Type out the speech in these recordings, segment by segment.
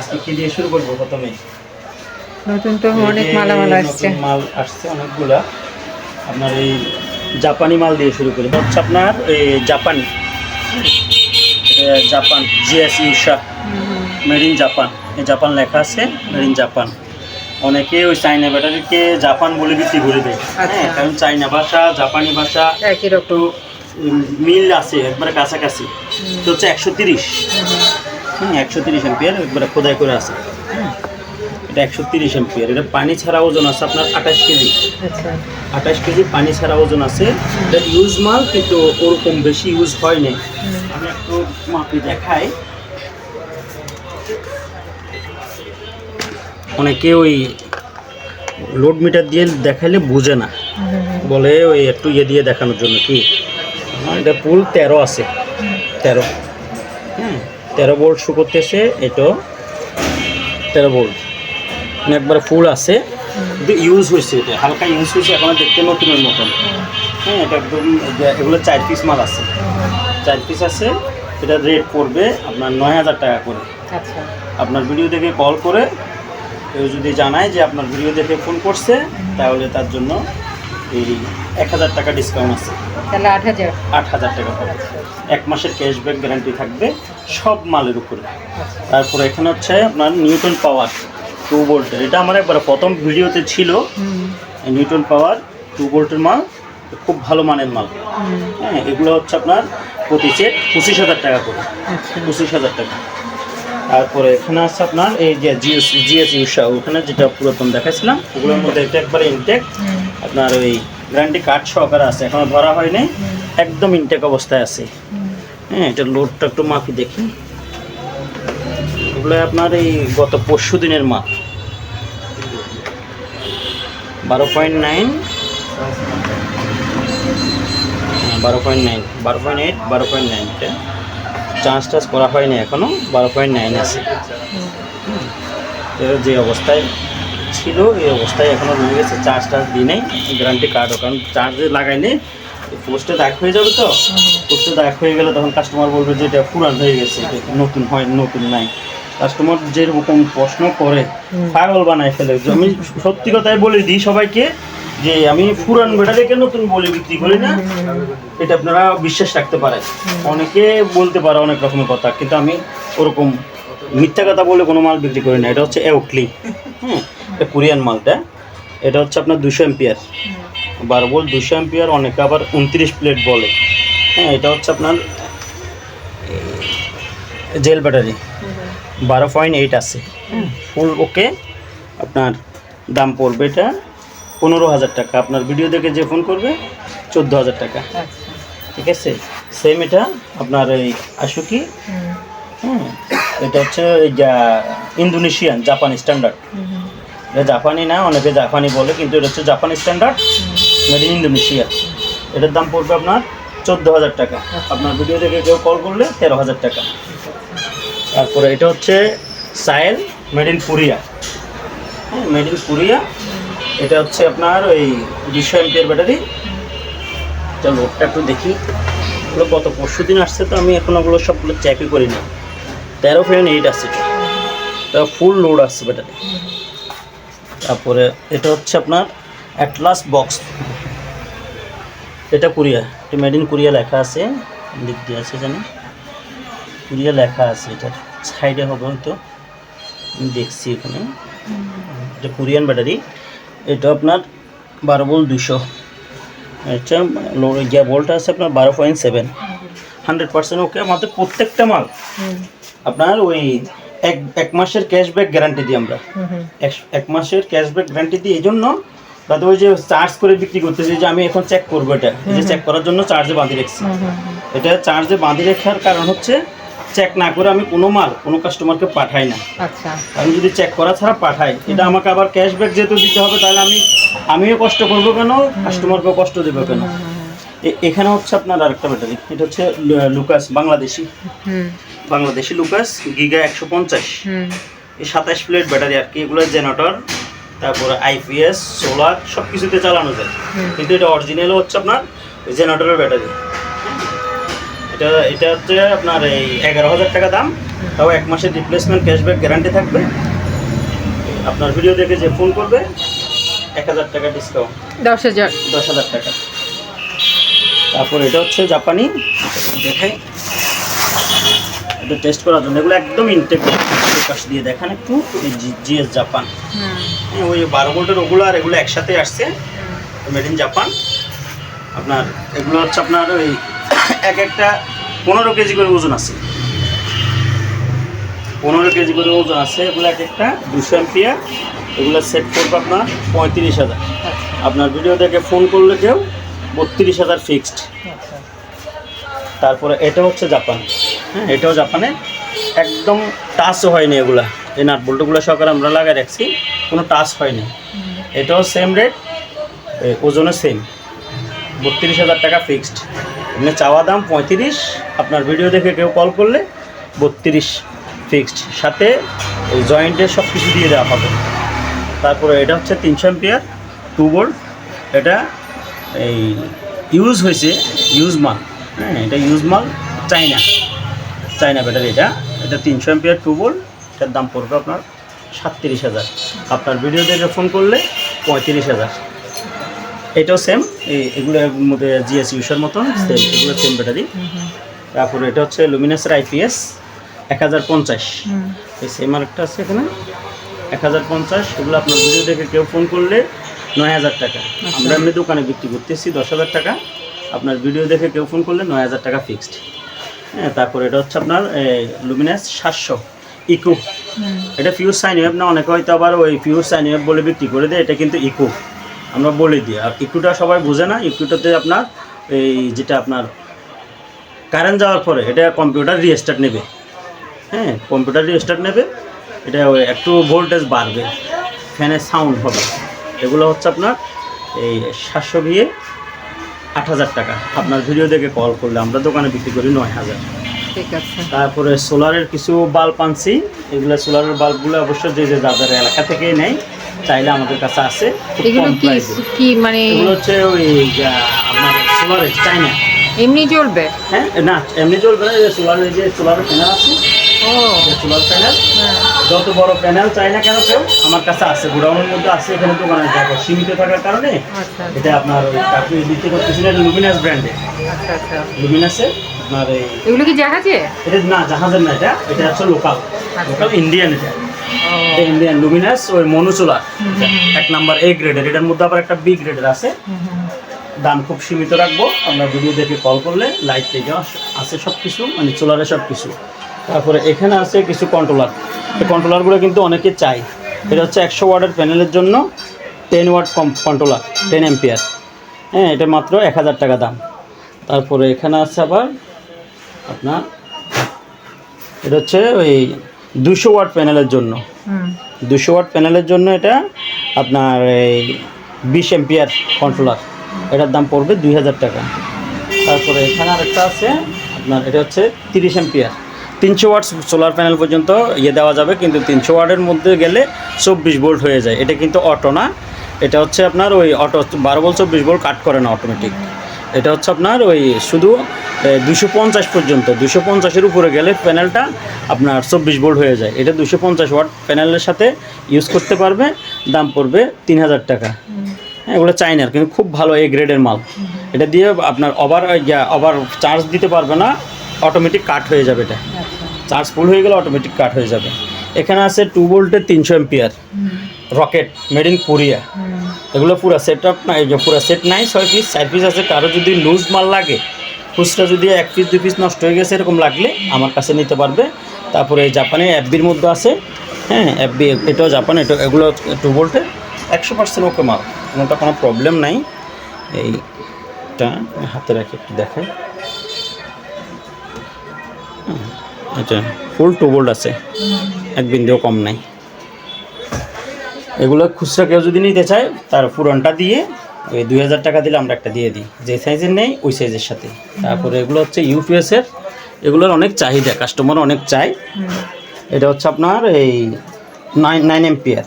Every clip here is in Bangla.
আজকে কি দিয়ে শুরু করব প্রথমে? নতুন তো অনেক মালামাল আসছে। মাল আসছে অনেকগুলা। আপনার এই জাপানি মাল দিয়ে শুরু করি। হচ্ছে আপনার এই জাপানি। Japan GS Yuasa. Made in Japan এই জাপান লেখা আছে মেড ইন জাপান অনেকে ওই চাইনা ব্যাটারিকে জাপান বলে বিক্রি করে দেয় হ্যাঁ। কারণ চাইনা ভাষা জাপানি ভাষা একই রকম। মিল আছে একবারে কাছাকাছি। তো হচ্ছে একশো তিরিশ। হুম একশো তিরিশ এম্পিয়ার একবারে খোদাই করে আছে। এটা একশো তিরিশ এম্পিয়ার এটা পানি ছাড়া ওজন আছে আপনার আঠাশ কেজি। আচ্ছা। আঠাশ কেজি পানি ছাড়া ওজন আছে। এটা ইউজ মাল কিন্তু ওরকম বেশি ইউজ হয় নাই। আমি একটু মাপে দেখাই। অনেকে ওই লোড মিটার দিয়ে দেখাইলে বুঝে না। বলে ওই একটু ইয়ে দিয়ে দেখানোর জন্য কি? এটা পুল তেরো আছে। তেরো। হ্যাঁ তেরো বোল্ট শু করতেছে এটা তেরো বোল্ট। মানে একবারে ফুল আছে। কিন্তু ইউজ হয়েছে এটা হালকা ইউজ হয়েছে এখন দেখতে নতুনের মতন। হ্যাঁ এটা একদম এগুলো চার পিস মাল আছে। চার পিস আছে এটা রেট পড়বে আপনার নয় হাজার টাকা করে। আচ্ছা। আপনার ভিডিও দেখে কল করে কেউ যদি জানায় যে আপনার ভিডিও দেখে ফোন করছে তাহলে তার জন্য এই এক হাজার টাকা ডিসকাউন্ট আছে। তাহলে আট হাজার। আট হাজার টাকা পড়ে এক মাসের ক্যাশব্যাক গ্যারান্টি থাকবে সব মালের উপরে। তারপরে এখানে হচ্ছে আপনার নিউটন পাওয়ার টু ভোল্টের এটা আমার একবার প্রথম ভিডিওতে ছিল। নিউটন পাওয়ার টু ভোল্টের মাল খুব ভালো মানের মাল। হ্যাঁ এগুলো হচ্ছে আপনার প্রতি সেট পঁচিশ হাজার টাকা করে। আচ্ছা। পঁচিশ হাজার টাকা। তারপরে এখানে আছে আপনার এই যে জিএস জিএস ইউসা ওখানে যেটা পুরাতন দেখাচ্ছিলাম ওগুলোর মধ্যে এটা একবারে ইনটেক আপনার ওই গ্যারান্টি কার্ড সহকারে আছে এখনও ধরা হয়নি। একদম ইনটেক অবস্থায় আছে। হ্যাঁ এটা লোডটা একটু মাপি দেখি। এগুলো আপনার এই গত পরশু দিনের মাপ। বারো পয়েন্ট নাইন। বারো পয়েন্ট নাইন। বারো পয়েন্ট এইট, বারো পয়েন্ট নাইন। এটা চার্জ টার্জ করা হয়নি এখনও বারো পয়েন্ট নাইন আছে। যে অবস্থায় ছিল, এই অবস্থায় এখনও রয়ে গেছে, চার্জ টার্জ দিই নেই। গ্যারান্টি কার্ডও কারণ চার্জে লাগাইনি পোস্টে দাগ হয়ে যাবে তো? পোস্টে দাগ হয়ে গেলে তখন কাস্টমার বলবে যে এটা পুরান হয়ে গেছে নতুন হয় নতুন নাই। কাস্টমার যেরকম প্রশ্ন করে। পাগল বানায় ফেলে। আমি সত্যি কথাই বলে দিই সবাইকে যে আমি পুরান ব্যাটারিকে নতুন বলে বিক্রি করি না। এটা আপনারা বিশ্বাস রাখতে পারেন। অনেকে বলতে পারে অনেক রকমের কথা কিন্তু আমি ওরকম মিথ্যা কথা বলে কোনো মাল বিক্রি করি না। এটা হচ্ছে এউটলি হুম এটা কোরিয়ান মালটা। এটা হচ্ছে আপনার দুশো এম্পিয়ার বারো বল দুশো এম্পিয়ার অনেকে আবার উনত্রিশ প্লেট বলে। হ্যাঁ এটা হচ্ছে আপনার জেল ব্যাটারি। বারো পয়েন্ট এইট আছে। ফুল ওকে আপনার দাম পড়বে এটা পনেরো হাজার টাকা। আপনার ভিডিও দেখে যে ফোন করবে চোদ্দ হাজার টাকা। ঠিক আছে? সেম এটা আপনার এই আশুকি হুম, হুম এটা হচ্ছে এই যা ইন্দোনেশিয়ান জাপানি স্ট্যান্ডার্ড এটা জাপানি না অনেকে জাপানি বলে কিন্তু এটা হচ্ছে জাপানি স্ট্যান্ডার্ড মেড ইন ইন্দোনেশিয়া এটার দাম পড়বে আপনার চোদ্দ হাজার টাকা। আপনার ভিডিও দেখে কেউ কল করলে তেরো হাজার টাকা। তারপরে এটা হচ্ছে সায়েল মেড ইন কোরিয়া হ্যাঁ মেড ইন কোরিয়া এটা হচ্ছে আপনার ওই দুশো এমপিয়ার ব্যাটারি। চলো লোডটা একটু দেখি। ওগুলো গত পরশু দিন আসছে তো, আমি এখন ওগুলো সবগুলো চেকই করি না তেরো পয়েন্ট এইট আসছে এটা। ফুল লোড আসছে ব্যাটারি। তারপরে এটা হচ্ছে আপনার অ্যাটলাস বক্স এটা কোরিয়া এটা মেড ইন কোরিয়া লেখা আছে দিক দিয়ে আছে জানি কোরিয়া লেখা আছে এটার সাইডে হবে হয়তো দেখছি এখানে। এটা কোরিয়ান ব্যাটারি এটা আপনার বারো বল দুশো এটা যে বলটা আছে আপনার বারো point seven hundred percent okay আমাদের প্রত্যেকটা মাল। আপনার ওই এক এক মাসের ক্যাশব্যাক গ্যারান্টি দিই আমরা। এক মাসের ক্যাশব্যাক গ্যারান্টি দিই এই জন্য তাতে ওই যে চার্জ করে বিক্রি করতেছি যে আমি এখন চেক করব এটা। এই যে চেক করার জন্য চার্জে বাঁধি রাখছি। এটা চার্জে বাঁধি রাখার কারণ হচ্ছে চেক না করে আমি কোনো মাল কোনো কাস্টমারকে পাঠাই না। আচ্ছা। আমি যদি চেক করা ছাড়া পাঠাই এটা আমাকে আবার ক্যাশব্যাক যেহেতু দিতে হবে তাহলে আমি আমিও কষ্ট করব কেন? কাস্টমারকেও কষ্ট দেবো কেন? এখানে হচ্ছে আপনার আরেকটা ব্যাটারি এটা হচ্ছে Lucas Bangladeshi. Bangladeshi Lucas giga একশো পঞ্চাশ। এই সাতাশ প্লেট ব্যাটারি আর কি এগুলো জেনারেটর তারপরে আইপিএস সোলার সব কিছুতে চালানো যায়। কিন্তু এটা অরিজিনাল হচ্ছে আপনার জেনারেটরের ব্যাটারি। এটা এটা হচ্ছে আপনার এই এগারো হাজার টাকা দাম। তাও এক মাসের রিপ্লেসমেন্ট ক্যাশব্যাক গ্যারান্টি থাকবে। আপনার ভিডিও দেখে যে ফোন করবে এক হাজার টাকা ডিসকাউন্ট দশ হাজার। দশ হাজার টাকা। তারপর এটা হচ্ছে জাপানি। দেখাই এটা টেস্ট করার জন্য। এগুলো একদম ইনটেক প্রকাশ দিয়ে দেখান একটু জিএস জাপান ওই বারো ভোল্টের ওগুলো আর এগুলো একসাথে আসছে। মেড ইন জাপান আপনার এগুলো হচ্ছে আপনার ওই এক একটা পনেরো কেজি করে ওজন আছে। পনেরো কেজি করে ওজন আছে এগুলো এক একটা দুশো এমপিয়া এগুলো সেট করবে আপনার পঁয়ত্রিশ হাজার। আচ্ছা। আপনার ভিডিও দেখে ফোন করলে কেউ বত্রিশ হাজার ফিক্সড আচ্ছা। তারপরে এটা হচ্ছে জাপান হ্যাঁ এটাও জাপানে একদম টাচও হয়নি এগুলা। এই নাট বল্টুগুলো সহকারে আমরা লাগাই রাখছি, কোনো টাচ হয়নি। এটাও সেম রেট ওজনও সেম বত্রিশ হাজার টাকা ফিক্সড এমনি চাওয়া দাম পঁয়ত্রিশ, আপনার ভিডিও দেখে কেউ কল করলে বত্রিশ ফিক্সড সাথে এই জয়েন্টের সব কিছু দিয়ে দেওয়া হবে। তারপরে এটা হচ্ছে তিনশো এম্পিয়ার টু বোল্ট এটা এই ইউজ হয়েছে ইউজ মাল। হ্যাঁ এটা ইউজ মাল চাইনা চাইনা ব্যাটারি এটা। এটা তিনশো এম্পিয়ার টু বোল্ট এটার দাম পড়বে আপনার সাতত্রিশ হাজার। আপনার ভিডিও দেখে ফোন করলে পঁয়ত্রিশ হাজার। এটাও সেম এই এগুলোর মধ্যে জিএস ইউসের মতন সেম এগুলো সেম ব্যাটারি। তারপরে এটা হচ্ছে লুমিনাসের আইপিএস এক হাজার পঞ্চাশ। এই সেম আরেকটা আছে এখানে এক হাজার পঞ্চাশ। এগুলো আপনার ভিডিও দেখে কেউ ফোন করলে নয় হাজার টাকা। আমরা এমনি দোকানে বিক্রি করতেছি দশ হাজার টাকা। আপনার ভিডিও দেখে কেউ ফোন করলে নয় হাজার টাকা ফিক্সড তারপরে এটা হচ্ছে আপনার লুমিনাস সাতশো ইকো এটা ফিউজ সাইন ওয়েব না, অনেকে হয়তো আবার ওই ফিউজ সাইন ওয়েব বলে বিক্রি করে দেয়, এটা কিন্তু ইকো আমরা বলে দিই, আর ইকুটা সবাই বোঝে না ইকুটাতে আপনার এই যেটা আপনার কারেন্ট যাওয়ার পরে, এটা কম্পিউটার রিস্টার্ট নেবে। হ্যাঁ কম্পিউটার রিস্টার্ট নেবে, এটা একটু ভোল্টেজ বাড়বে ফ্যানের সাউন্ড হবে। এগুলো হচ্ছে আপনার এই সাতশো গিয়ে আট হাজার টাকা। আপনার ভিডিও দেখে কল করলে আমরা দোকানে বিক্রি করি নয় হাজার। তারপরে সোলারের কিছু বাল্ব আনছি। এগুলো সোলারের বাল্বগুলো অবশ্য যে যে যাদের এলাকা থেকেই নেয় চাইলে আমাদের কাছে আছে কি মানে এগুলো হচ্ছে ওই আপনার সোলারের চাইনা এমনি চলবে হ্যাঁ না এমনি চলবে না সোলারের যে সোলারের প্যানেল আছে সোলার প্যানেল যত বড় প্যানেল চাই না কেন কেউ আমার কাছে আছে গোডাউনের মধ্যে আছে এখানে দোকানে দেখো সীমিত থাকার কারণে আচ্ছা এটা আপনার আপনি দিতে করতেছিলেন লুমিনাস ব্র্যান্ডে আচ্ছা আচ্ছা। লুমিনাসে আপনার এই এগুলো কি জাহাজে এটা না জাহাজের না এটা এটা হচ্ছে লোকাল লোকাল ইন্ডিয়ান এটা। ও। এটা ইন্ডিয়ান লুমিনাস ওই মনোচোলার এক নাম্বার এ গ্রেডের এটার মধ্যে আবার একটা বি গ্রেডের আছে। দাম খুব সীমিত রাখব। আমরা ভিডিও দেখে কল করলে লাইট থেকে আছে সব কিছু মানে সোলারে সব কিছু তারপরে এখানে আছে কিছু কন্ট্রোলার এই কন্ট্রোলারগুলো কিন্তু অনেকে চাই এটা হচ্ছে একশো ওয়ার্ডের প্যানেলের জন্য টেন ওয়ার্ড কম কন্ট্রোলার টেন এম্পিয়ার হ্যাঁ এটা মাত্র এক হাজার টাকা দাম। তারপরে এখানে আছে আবার আপনার এটা হচ্ছে ওই দুশো ওয়াট প্যানেলের জন্য। দুশো ওয়াট প্যানেলের জন্য এটা আপনার এই বিশ এম্পিয়ার কন্ট্রোলার এটার দাম পড়বে দুই হাজার টাকা। তারপরে এখানে আরেকটা আছে আপনার এটা হচ্ছে তিরিশ এম্পিয়ার তিনশো ওয়াট সোলার প্যানেল পর্যন্ত ইয়ে দেওয়া যাবে, কিন্তু তিনশো ওয়াটের মধ্যে গেলে চব্বিশ ভোল্ট হয়ে যায়। এটা কিন্তু অটো না। এটা হচ্ছে আপনার ওই অটো, বারো ভোল্ট চব্বিশ ভোল্ট কাট করে না অটোমেটিক এটা হচ্ছে আপনার ওই শুধু দুশো পঞ্চাশ পর্যন্ত। দুশো পঞ্চাশের উপরে গেলে প্যানেলটা আপনার চব্বিশ ভোল্ট হয়ে যায়। এটা দুশো পঞ্চাশ ওয়াট প্যানেলের সাথে ইউজ করতে পারবে, দাম পড়বে তিন হাজার টাকা। হ্যাঁ এগুলো চাইনার, কিন্তু খুব ভালো এই গ্রেডের মাল। এটা দিয়ে আপনার ওভার ওভার চার্জ দিতে পারবে না। অটোমেটিক কাট হয়ে যাবে এটা। চার্জ ফুল হয়ে গেলে অটোমেটিক কাট হয়ে যাবে। এখানে আছে টু ভোল্টের তিনশো ampere rocket made in Korea এগুলো পুরো সেট আপ নাই পুরো সেট নাই ছয় পিস চার পিস আছে। কারও যদি লুজ মাল লাগে খুচরা যদি এক পিস দুই পিস নষ্ট হয়ে গেছে এরকম লাগলে আমার কাছে নিতে পারবে। তারপরে জাপানে অ্যাপবির মধ্যে আছে। হ্যাঁ অ্যাপবি এটাও জাপান এটা এগুলো টু ভোল্টে একশো পার্সেন্ট ওকে মাল কোনোটা কোনো প্রবলেম নাই। এইটা হাতে রাখি একটু হুম, এটা ফুল টু ভোল্ট আছে। এক বিন্দুও কম নাই। এগুলো খুচরা কেউ যদি নিতে চায় তার পুরনটা দিয়ে ওই দুই হাজার টাকা দিলে আমরা একটা দিয়ে দিই। যে সাইজের নেই ওই সাইজের সাথে। তারপরে এগুলো হচ্ছে ইউপিএসের এগুলোর অনেক চাহিদা কাস্টমার অনেক চাই এটা হচ্ছে আপনার এই nine nine ampere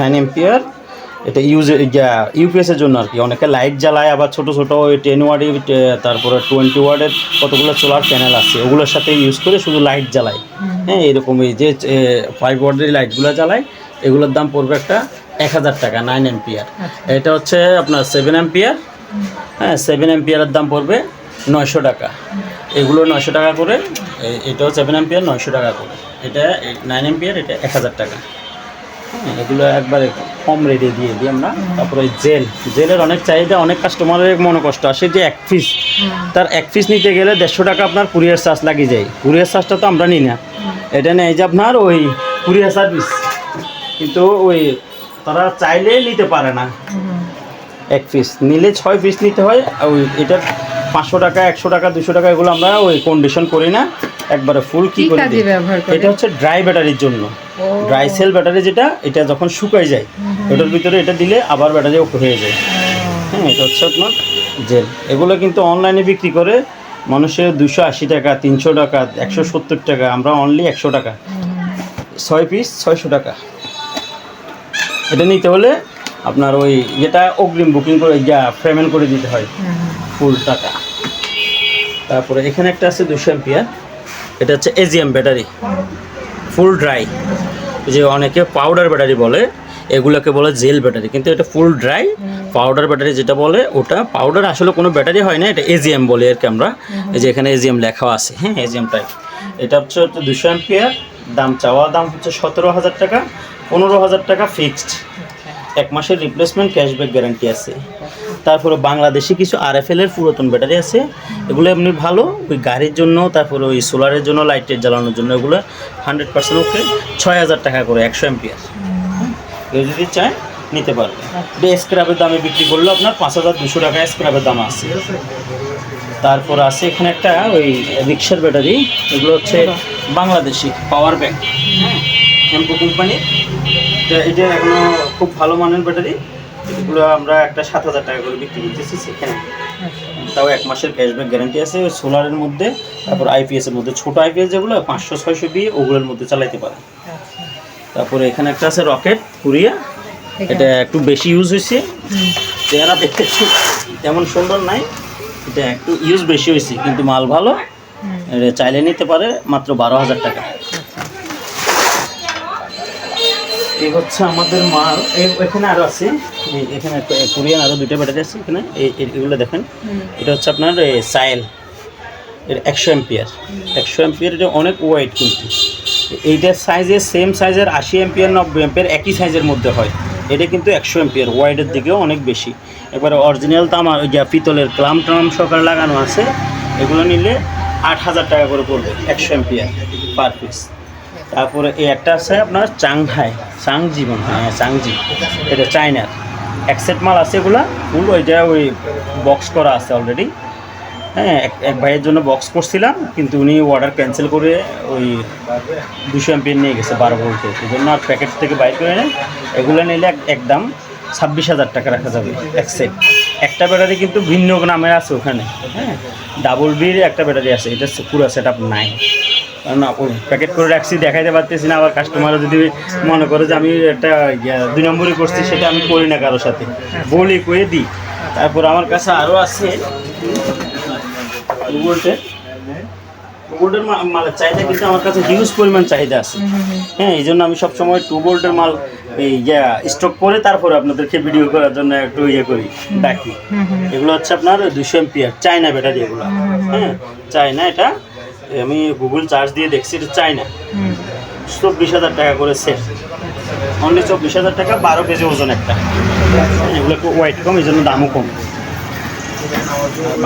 nine ampere এটা ইউজ ইউপিএসের জন্য আর কি। অনেকে লাইট জ্বালায় আবার ছোট ছোট ওই টেন ওয়ার্ডে তারপরে টোয়েন্টি ওয়ার্ডের কতগুলো সোলার প্যানেল আছে ওগুলোর সাথে ইউজ করে শুধু লাইট জ্বালায়। হ্যাঁ এরকম এই যে ফাইভ ওয়ার্ডের লাইটগুলো জ্বালায় এগুলোর দাম পড়বে একটা এক হাজার টাকা নাইন এম্পিয়ার এটা হচ্ছে আপনার সেভেন এম্পিয়ার হ্যাঁ সেভেন এম্পিয়ারের দাম পড়বে নয়শো টাকা। এগুলো নয়শো টাকা করে এটাও সেভেন এম্পিয়ার নয়শো টাকা করে। এটা নাইন এম্পিয়ার এটা এক হাজার টাকা। এগুলো একবারে কম রেটে দিয়ে দিই আমরা। তারপরে জেল জেলের অনেক চাহিদা অনেক কাস্টমারের মনে কষ্ট আসে যে এক পিস তার এক পিস নিতে গেলে দেড়শো টাকা আপনার কুরিয়ার চার্জ লাগিয়ে যায়। কুরিয়ার চার্জটা তো আমরা নিই না। এটা নেই যে আপনার ওই কুরিয়ার সার্ভিস কিন্তু ওই তারা চাইলে নিতে পারে না। এক পিস নিলে ছয় পিস নিতে হয়। আর ওই এটা পাঁচশো টাকা একশো টাকা দুশো টাকা এগুলো আমরা ওই কন্ডিশন করি না। একবারে ফুল কি করে এটা হচ্ছে ড্রাই ব্যাটারির জন্য। ড্রাই সেল ব্যাটারি যেটা এটা যখন শুকায় যায় ওটার ভিতরে এটা দিলে আবার ব্যাটারি হয়ে যায়। হ্যাঁ এটা হচ্ছে আপনার জেল এগুলো কিন্তু অনলাইনে বিক্রি করে মানুষের দুশো আশি টাকা তিনশো টাকা একশো সত্তর টাকা আমরা অনলি একশো টাকা। ছয় পিস ছয়শো টাকা। এটা নিতে হলে আপনার ওই যেটা অগ্রিম বুকিং করে যা পেমেন্ট করে দিতে হয়। ফুল টাকা। তারপরে এখানে একটা আছে দুশো এম্পিয়ার। এটা হচ্ছে এজিএম ব্যাটারি ফুল ড্রাই যে অনেকে পাউডার ব্যাটারি বলে এগুলোকে বলে জেল ব্যাটারি কিন্তু এটা ফুল ড্রাই পাউডার ব্যাটারি যেটা বলে ওটা পাউডার আসলে কোনো ব্যাটারি হয় না এটা এজিএম বলে আর কি আমরা এই যে এখানে এজিএম লেখা আছে হ্যাঁ এজিএম টাইপ এটা হচ্ছে দুশো এম্পিয়ার দাম চাওয়া দাম হচ্ছে সতেরো হাজার টাকা পনেরো হাজার টাকা ফিক্সড এক মাসের রিপ্লেসমেন্ট ক্যাশব্যাক গ্যারান্টি আছে। তারপরে বাংলাদেশি কিছু আরএফএল এর পুরাতন ব্যাটারি আছে। এগুলো এমনি ভালো ওই গাড়ির জন্য তারপরে ওই সোলারের জন্য লাইটের জ্বালানোর জন্য এগুলো হান্ড্রেড পার্সেন্ট ওকে ছয় হাজার টাকা করে একশো এম্পিয়ার কেউ যদি চায় নিতে পারবে। এটা স্ক্র্যাপের দামে বিক্রি করলে আপনার পাঁচ হাজার দুশো টাকা স্ক্র্যাপের দাম আছে। তারপর আছে এখানে একটা ওই রিক্সার ব্যাটারি। এগুলো হচ্ছে বাংলাদেশি পাওয়ার ব্যাংক হ্যাঁ টেম্পো এটা এখনও খুব ভালো মানের ব্যাটারি এগুলো আমরা একটা সাত হাজার টাকা করে বিক্রি করতেছি সেখানে। তাও এক মাসের ক্যাশব্যাক গ্যারান্টি আছে সোলারের মধ্যে তারপর আইপিএস এর মধ্যে। ছোট আইপিএস যেগুলো পাঁচশো ছয়শো দিয়ে ওগুলোর মধ্যে চালাইতে পারে তারপরে এখানে একটা আছে রকেট কুরিয়া। এটা? একটু বেশি ইউজ হয়েছে। চেহারা দেখতে তেমন সুন্দর নাই এটা একটু ইউজ বেশি হয়েছে কিন্তু মাল ভালো। এটা চাইলে নিতে পারে মাত্র বারো হাজার টাকা। এই হচ্ছে আমাদের মাল এখানে আরও আছে। এখানে কোরিয়ান আরও দুইটা ব্যাটারি আছে এখানে। এগুলো দেখেন। এটা হচ্ছে আপনার সাইল এটা একশো এম্পিয়ার একশো এম্পিয়ার এটা অনেক ওয়াইড কিন্তু। এইটার সাইজে সেম সাইজের আশি এম্পিয়ার নব্বই এম্পিয়ার একই সাইজের মধ্যে হয়। এটা কিন্তু একশো এম্পিয়ার ওয়াইডের দিকেও অনেক বেশি। এবারে অরিজিনাল তামা ওই যা পিতলের ক্লাম টাম সকালে লাগানো আছে। এগুলো নিলে আট হাজার টাকা করে পড়বে একশো এম্পিয়ার পার পিস তারপরে এই একটা আছে আপনার চাংহাই, চাংজি মনে হয় হ্যাঁ চাংজি। এটা চায়নার। এক সেট মাল আছে এগুলা, ফুল, ওইটা ওই বক্স করা আছে অলরেডি হ্যাঁ এক ভাইয়ের জন্য বক্স করছিলাম, কিন্তু উনি অর্ডার ক্যান্সেল করে ওই দুশো এমপিএর নিয়ে গেছে বারো ভোল্টে। সেই জন্য আর প্যাকেট থেকে বাইর করে নেন এগুলো নিলে এক- একদম ছাব্বিশ হাজার টাকা রাখা যাবে, এক সেট। একটা ব্যাটারি কিন্তু ভিন্ন নামের আছে ওখানে হ্যাঁ। ডাবল বির একটা ব্যাটারি আছে, এটা পুরো সেট আপ নাই। কারণ প্যাকেট করে রাখছি দেখাইতে পারতেছি না আবার কাস্টমার যদি মনে করে যে আমি একটা দুই নম্বরই করছি সেটা আমি করি না কারোর সাথে। বলি করে দিই। তারপর আমার কাছে আরও আছে। টু ভোল্টের টু ভোল্টের মালের চাহিদা কিন্তু আমার কাছে হিউজ পরিমাণ চাহিদা আছে। হ্যাঁ এই জন্য আমি সবসময় টু ভোল্টের মাল এই স্টক করে তারপরে আপনাদেরকে ভিডিও করার জন্য একটু ইয়ে করি ডাকি। এগুলো হচ্ছে আপনার দুশো এমপিয়ার চায়না ব্যাটারি এগুলো। হ্যাঁ চায়না এটা আমি গুগল চার্জ দিয়ে দেখছি এটা চাই না চব্বিশ হাজার টাকা করে সেট অনলি চব্বিশ হাজার টাকা বারো কেজি ওজন একটা। এগুলো একটু ওয়েট কম এই জন্য দামও কম।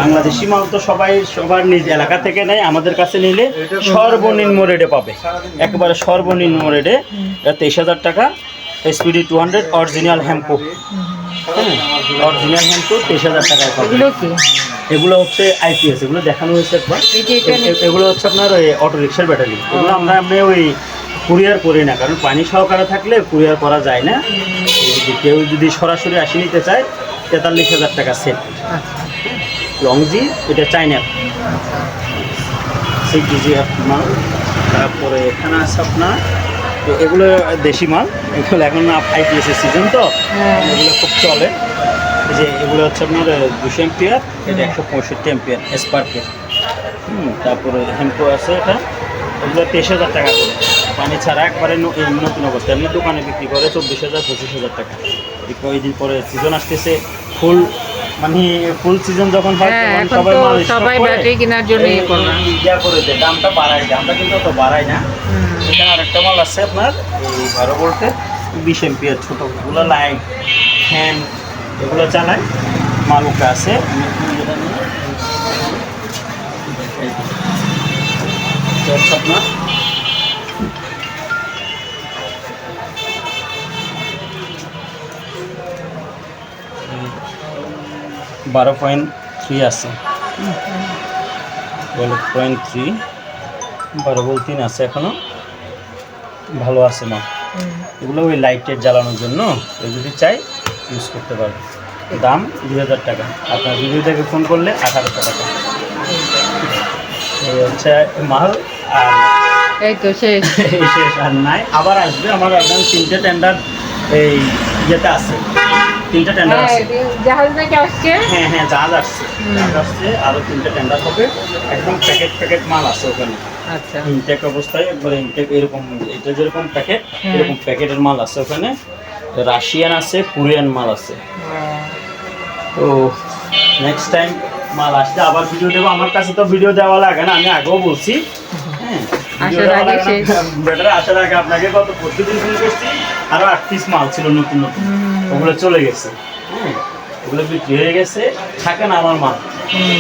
বাংলাদেশি মাল তো সবাই সবার নিজ এলাকা থেকে নেয় আমাদের কাছে নিলে সর্বনিম্ন রেটে পাবে। একেবারে সর্বনিম্ন রেটে তেইশ হাজার taka SPD two hundred original হ্যাম্পো হ্যাঁ অরিজিনাল হ্যাম্পো তেইশ হাজার টাকায় পাবে এগুলো কি? এগুলো হচ্ছে আইপিএস এগুলো দেখানো হয়েছে একবার। এগুলো হচ্ছে আপনার ওই অটো রিক্সার ব্যাটারি এগুলো আমরা আপনি ওই কুরিয়ার করি না কারণ পানি সহকারে থাকলে কুরিয়ার করা যায় না। যদি কেউ যদি সরাসরি আসি নিতে চায় তেতাল্লিশ হাজার টাকা সেট। আচ্ছা। লংজি এটা চাইনা সিক্স কেজি আপনার তারপরে এখানে আছে আপনার তো এগুলো দেশি মাল। এগুলো এখন ফাইভ ইয়ার্সের সিজন তো। হ্যাঁ। এগুলো খুব চলে। এই যে এগুলো হচ্ছে আপনার দুশো এম্পিয়ার এটা একশো পঁয়ষট্টি এম্পিয়ার স্পার্কে হুম তারপরে হেমকো আছে এটা। এগুলো তেইশ হাজার টাকা করে। পানি ছাড়া একবারে নতুন অবস্থা। এমনি দোকানে বিক্রি করে চব্বিশ হাজার পঁচিশ হাজার টাকা। এই কয়েকদিন পরে সিজন আসতেছে। ফুল মানে ফুল সিজন যখন হয় হ্যাঁ, তখন সবাই সবাই ব্যাটারি কেনার জন্য ইয়ে করে দেয়। দামটা বাড়ায় দামটা কিন্তু অত বাড়ায় না। এখানে আরেকটা মাল আছে আপনার, এই বারো ভোল্টে, বিশ এমপিয়ার ছোটোগুলো লাইট ফ্যান এগুলো চালায় মালুকা আছে। আপনার বারো পয়েন্ট থ্রি আছে। বারো পয়েন্ট থ্রি বারো বল তিন আছে এখনও। ভালো আছে মা এগুলো ওই লাইটের জ্বালানোর জন্য কেউ যদি চাই ইউজ করতে পারবে। দাম দুই হাজার টাকা। আপনার ভিডিও থেকে ফোন করলে আঠারোশো টাকা। এই হচ্ছে মাল আর এই তো শেষ। শেষ আর নাই। আবার আসবে আমার একদম তিনটে টেন্ডার এই ইয়েতে আছে। তিনটে টেন্ডার হ্যাঁ, আছে। জাহাজ নাকি আসছে? হ্যাঁ হ্যাঁ জাহাজ আসছে। জাহাজ আসছে আরও তিনটে টেন্ডার হবে। একদম প্যাকেট প্যাকেট মাল আছে ওখানে। আচ্ছা। ইনটেক অবস্থায় একবারে ইনটেক এরকম এটা যেরকম প্যাকেট। এরকম প্যাকেটের মাল আছে ওখানে। রাশিয়ান আছে কোরিয়ান মাল আছে। তো নেক্সট টাইম মাল আসলে আবার ভিডিও দেবো। আমার কাছে তো ভিডিও দেওয়া লাগে না আমি আগেও বলছি। হ্যাঁ আসার আগে আপনাকে কত প্রতিদিন ফোন করছি আরও আট পিস মাল ছিল নতুন নতুন। ওগুলো চলে গেছে। হ্যাঁ ওগুলো বিক্রি হয়ে গেছে। থাকে না আমার মাল।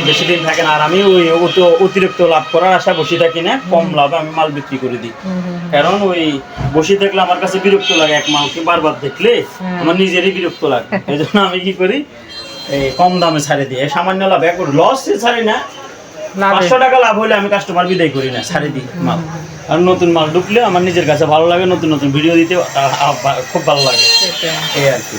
বেশি দিন থাকে না। আর আমি ওই অত- অতিরিক্ত লাভ করার আশা বসে থাকি না কম লাভে আমি মাল বিক্রি করে দিই। কারণ ওই বসে থাকলে আমার কাছে বিরক্ত লাগে এক মালকে বারবার দেখলে আমার নিজেরই বিরক্ত লাগে। এই জন্য আমি কি করি এই কম দামে ছাড়ে দিই। সামান্য লাভ এক লস ছাড়ি না। পাঁচশো টাকা লাভ হলে আমি কাস্টমার বিদায় করি না ছাড়ে দিই মাল। আর নতুন মাল ঢুকলে আমার নিজের কাছে ভালো লাগে নতুন নতুন ভিডিও দিতে খুব ভালো লাগে। এই আর কি।